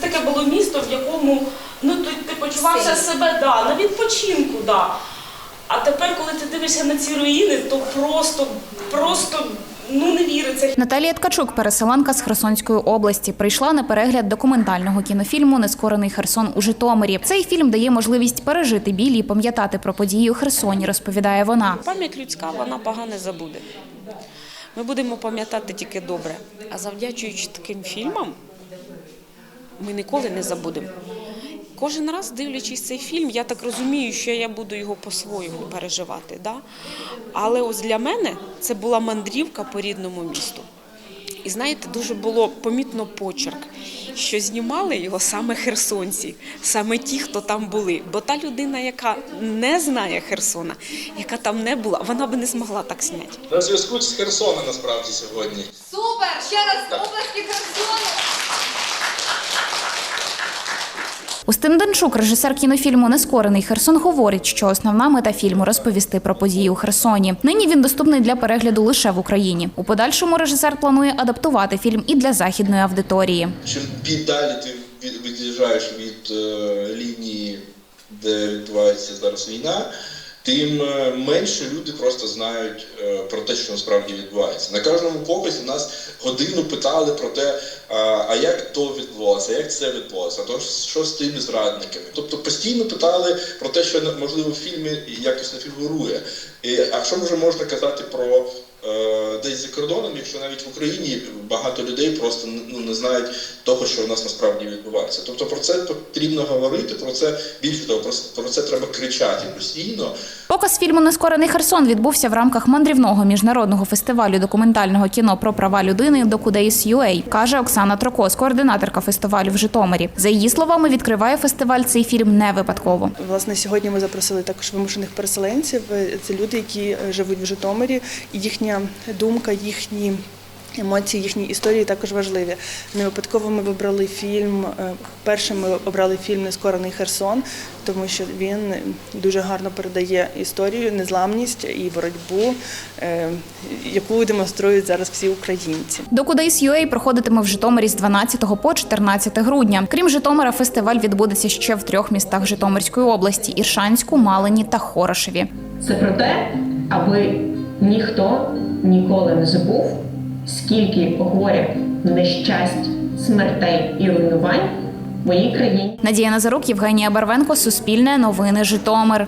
Це таке було місто, в якому ну ти, ти почувався себе да, на відпочинку. Да. А тепер, коли ти дивишся на ці руїни, то просто, просто ну не віриться. Наталія Ткачук, переселенка з Херсонської області, прийшла на перегляд документального кінофільму Нескорений Херсон у Житомирі. Цей фільм дає можливість пережити біль і пам'ятати про події у Херсоні, розповідає вона. Пам'ять людська, вона погане забуде. Ми будемо пам'ятати тільки добре. А завдячуючи таким фільмам, ми ніколи не забудемо. Кожен раз, дивлячись цей фільм, я так розумію, що я буду його по-своєму переживати. Да? Але ось для мене це була мандрівка по рідному місту. І знаєте, дуже було помітно почерк, що знімали його саме херсонці, саме ті, хто там були. Бо та людина, яка не знає Херсона, яка там не була, вона би не змогла так зняти. На зв'язку з Херсона насправді сьогодні. Супер! Ще раз обласки Херсону! Устин Денчук, режисер кінофільму Нескорений Херсон, говорить, що основна мета фільму розповісти про події у Херсоні. Нині він доступний для перегляду лише в Україні. У подальшому режисер планує адаптувати фільм і для західної аудиторії. Чим далі ти від- від'їжджаєш від е, лінії, де відбувається зараз війна, тим е, менше люди просто знають е, про те, що насправді відбувається. На кожному показі нас годину питали про те, а, як то відбулося, як це відбулося, то що з тими зрадниками. Тобто постійно питали про те, що можливо в фільмі якось не фігурує. І, а що вже можна казати про десь за кордоном, якщо навіть в Україні багато людей просто ну, не знають того, що у нас насправді відбувається. Тобто про це потрібно говорити, про це більше того, про, про це треба кричати постійно. Показ фільму Нескорений Херсон відбувся в рамках мандрівного міжнародного фестивалю документального кіно про права людини Докудейс UA, каже Оксана Трокос, координаторка фестивалю в Житомирі. За її словами, відкриває фестиваль цей фільм не випадково. Власне, сьогодні ми запросили також вимушених переселенців. Це люди, які е, живуть в Житомирі, і їхня думка, їхні. Емоції, їхні історії також важливі. Не випадково ми вибрали фільм. е, Першим ми обрали фільм Нескорений Херсон, тому що він дуже гарно передає історію, незламність і боротьбу, е, яку демонструють зараз всі українці. Докудейс UA проходитиме в Житомирі з 12 по 14 грудня. Крім Житомира, фестиваль відбудеться ще в трьох містах Житомирської області: Іршанську, Малині та Хорошеві. Це про те, аби ніхто ніколи не забув, скільки горя, нещасть, смертей і руйнувань в моїй країні. Надія Назарук, Євгенія Барвенко, Суспільне новини Житомир.